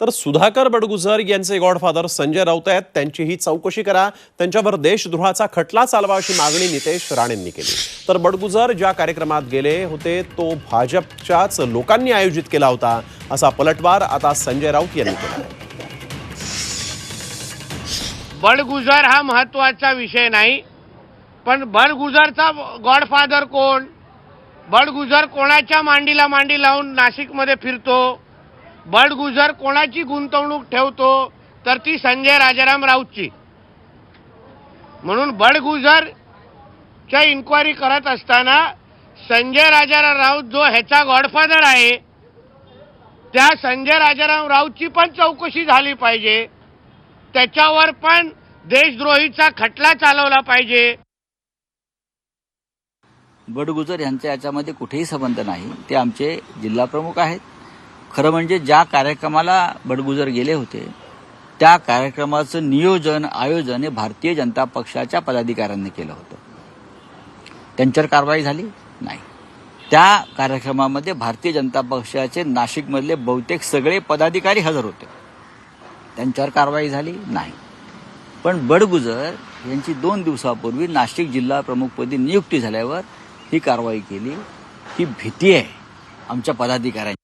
तर सुधाकर बडगुजर यांचे गॉडफादर संजय राऊत आहेत. त्यांचीही चौकशी करा. त्यांच्यावर देशद्रोहाचा खटला चालवा अशी मागणी नितेश राणेंनी केली. तर बडगुजर ज्या कार्यक्रमात गेले होते तो भाजपच्याच लोकांनी आयोजित केला होता असा पलटवार आता संजय राऊत यांनी केला आहे. बडगुजर हा महत्त्वाचा विषय नाही पण बडगुजरचा गॉडफादर कोण? बडगुजर कोणाच्या मांडीला मांडी लावून नाशिकमध्ये फिरतो? बडगुजर कोणाची गुंतवणूक ठेवतो तर ती संजय राजाराम राऊतची. म्हणून बडगुजरच्या इन्क्वायरी करत असताना संजय राजाराम राऊत जो ह्याचा गॉडफादर आहे त्या संजय राजाराम राऊतची पण चौकशी झाली पाहिजे. त्याच्यावर पण देशद्रोहीचा खटला चालवला पाहिजे. बडगुजर यांचा याच्यामध्ये कुठेही संबंध नाही. ते आमचे जिल्हा प्रमुख आहेत. खरं म्हणजे ज्या कार्यक्रमाला बडगुजर गेले होते त्या कार्यक्रमाचं नियोजन आयोजन हे भारतीय जनता पक्षाच्या पदाधिकाऱ्यांनी केलं होतं. त्यांच्यावर कारवाई झाली? नाही. त्या कार्यक्रमामध्ये भारतीय जनता पक्षाचे नाशिकमधले बहुतेक सगळे पदाधिकारी हजर होते. त्यांच्यावर कारवाई झाली? नाही. पण बडगुजर यांची दोन दिवसापूर्वी नाशिक जिल्हा प्रमुखपदी नियुक्ती झाल्यावर ही कारवाई केली. ही भीती आहे आमच्या पदाधिकाऱ्यांची.